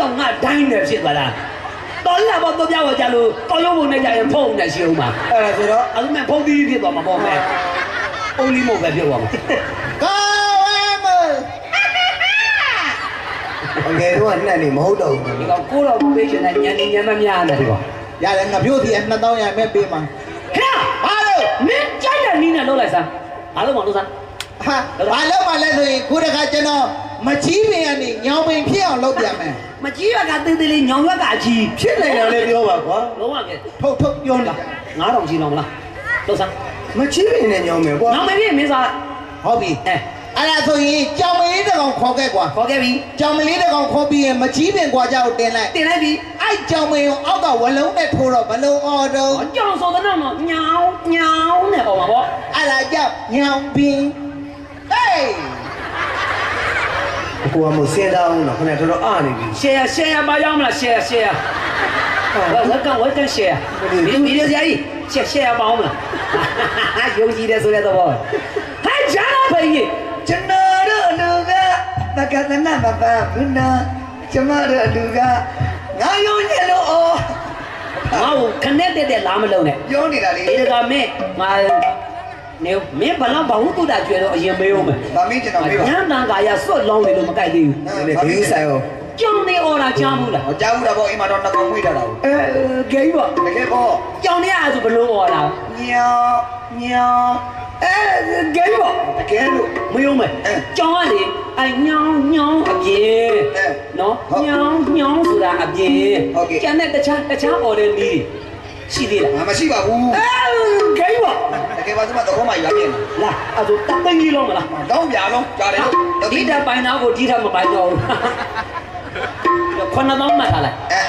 ကြောင့်ငါဒိုင်းနေဖြစ်သွားလားတော်လာတော့တော့ပြောကြလို့တော်ရုံးပုံနဲ့ကြရင်ဖုံးနေရှိအောင်ပါအဲ့ဒါဆိုတော့အခုမှဖုံးသီးဖြစ်သွားမှာပေါ့မယ်အုံးလီမို့ပဲပြောပါမယ်ကာဝဲမအငယ်တော့နှက်နေမဟုတ်တော့ဘူးဒီကောင်ကိုတော့ပေးချင်တဲ့ညံနေညံမများတယ်ဒီကောင်ရတယ်ငါပြောစီ2000ရမဲ့ပေးမှာဟဲ့ဟာလို့မင်းကြိုက်တဲ့နီးနဲ့လှုပ်လိုက်စမ်းဘာလို့မလုပ်စမ်း ဟာဘာလို့မလဲဆိုရင်ခုတခါကျွန်တော်မချီးပင်ကနေညောင်ပင်ဖြစ်အောင်လုပ်ပြန်မယ်မကြီးရကသေးသေးလေးညောင်ရွက်ကအကြီးဖြစ်နိုင်တယ်လည်းပြောပါကွာလုံးဝကဲထုတ်ထုတ်ပြောနေတာ9000ကြီးလောက်မလားလှုပ်စမ်းမချီးပင်နဲ့ညောင်ပင်ကွာညောင်မပြည့်မင်းစားဟုတ်ပြီအဲအဲ့ဒါဆိုရင်ကြောင်မလေးတစ်ကောင်ခေါ်ခဲ့ကွာခေါ်ခဲ့ပြီကြောင်မလေးတစ်ကောင်ခေါ်ပြီးရင်မချီးပင်ကွာကြောက်တင်လိုက်တင်လိုက်ပြီအဲ့ကြောင်မင်းကိုအောက်ကဝလုံးနဲ့ထိုးတော့ဘလုံးအော်တော့ဟောကြောင်ဆိုတဲ့တော့ညောင်ညောင်နဲ့ပေါ့မှာပေါ့အဲ့ဒါကြောင့်ညောင်ပင်ဟေး အကူကမစင်းသားအောင်တော့ခဏတော်တော်အားနေပြီ share share မရောက်မလား share share ဝက်ကန်ဝက်ကန် share ဒီဗီဒီယိုကြီး share share ပါအောင်မလားယုံကြည်တယ်ဆိုတဲ့သဘောဟဲ့ဂျာလာဖေးကျွန်တော်တို့လူကတက္ကသနမပဘူးနာကျမတို့လူကငါယုံညလို့အော်ငါ့ကိုခနဲ့တက်တက်လာမလုံးနဲ့ပြော နေတာလေဒီကမင်းငါနေမင်းဘလောက်ဘာဟုတုတာကျွဲတော့အရင်မေးဦးမယ်ဗာမင်းကျွန်တော်မေးပါညံတန်ကာရစွတ်လောင်းနေလို့မကြိုက်သေးဘူးဒီနေ့ဂိမ်းဆိုင်အောင်ကြောင်နေအော်တာကြားဘူးလားဟောကြားဘူးတာပေါ့အိမ်မှာတော့နှကောင်ဝိထားတာအဲဂိမ်းပေါ့တကယ်ပေါ့ကြောင်နေရဆိုဘလို့အော်တာညောင်ညောင်အဲဂိမ်းပေါ့တကယ်လို့မယုံမယ်အဲကြောင်ကလေအဲညောင်းညောင်းအပြင်အဲနော်ဟုတ်ညောင်းညောင်းဆိုတာအပြင်ဟုတ်ကဲ့ကျန်တဲ့တခြားတခြားအော်တဲ့နီးရှိသေးလားငါမရှိပါဘူးအဲဂိမ်းပေါ့ တကယ်ပါစမတော့မှရွာပြင်းလာအဲ့ဒါတသိန်းကြီးလုံးမလားတောင်းပြလုံးကြားတယ်လို့ဒီတက်ပိုင်တော့ကိုဒီထက်မပိုင်တော့ဘူးခုနတော့မှတ်ထားလိုက်အဲ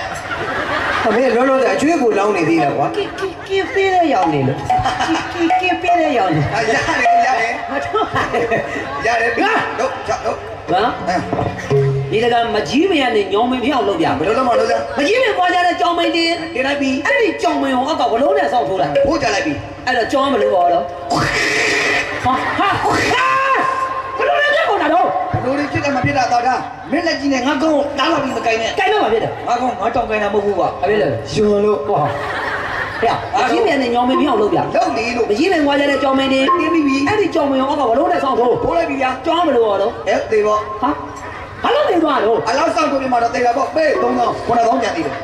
အမေလောလောဆယ်အကျွေးကိုလောင်းနေသေးတယ်ကွာကီကီကီပေးတဲ့ရောင်နေလို့ကီကီပေးတဲ့ရောင်နေရတယ်ရတယ်မတော်ပါဘူးရတယ်ပြီတော့ချက်တော့ဟာအဲ ဒီတကမကြီးမရနဲ့ညောင်မင်းပြောင်းလုပ်ပြဘယ်လိုလုပ်မလို့စမ်းမကြီးမင်းပွားကြတဲ့ကြောင်မင်းတင်တင်လိုက်ပြီအဲ့ဒီကြောင်မင်းကိုအောက်ကဘလုံးနဲ့ဆောက်ထိုးလိုက်ဖို့ကြလိုက်ပြီအဲ့တော့ကြောမလို့ပါတော့ဟာဟာဟာဘလုံးနဲ့ပြကုန်တာတော့ဘလို့လေးဖြစ်တယ်မဖြစ်တာတော့ဒါမင်းလက်ကြီးနဲ့ငါကုန်းတားလာပြီးမကင်နဲ့ကြိုက်တော့မှာဖြစ်တယ်ငါကုန်းငါတောင်းကင်တာမဟုတ်ဘူးကွာအပြည့်လေရှင်လို့ဟောဟဲ့မကြီးမင်းနဲ့ညောင်မင်းပြောင်းလုပ်ပြလုံနေလို့မကြီးမင်းပွားကြတဲ့ကြောင်မင်းတင်တင်းပြီးပြီအဲ့ဒီကြောင်မင်းကိုအောက်ကဘလုံးနဲ့ဆောက်ထိုးထိုးလိုက်ပြီဗျာကြောမလို့ပါတော့အဲသေးပေါ့ဟာ ဘာလို့နေသွားတော့အလောက်ဆောင်ကိုပြမှာတော့တေးတာပေါ့ပေး3000 9000ကျန်သေးတယ်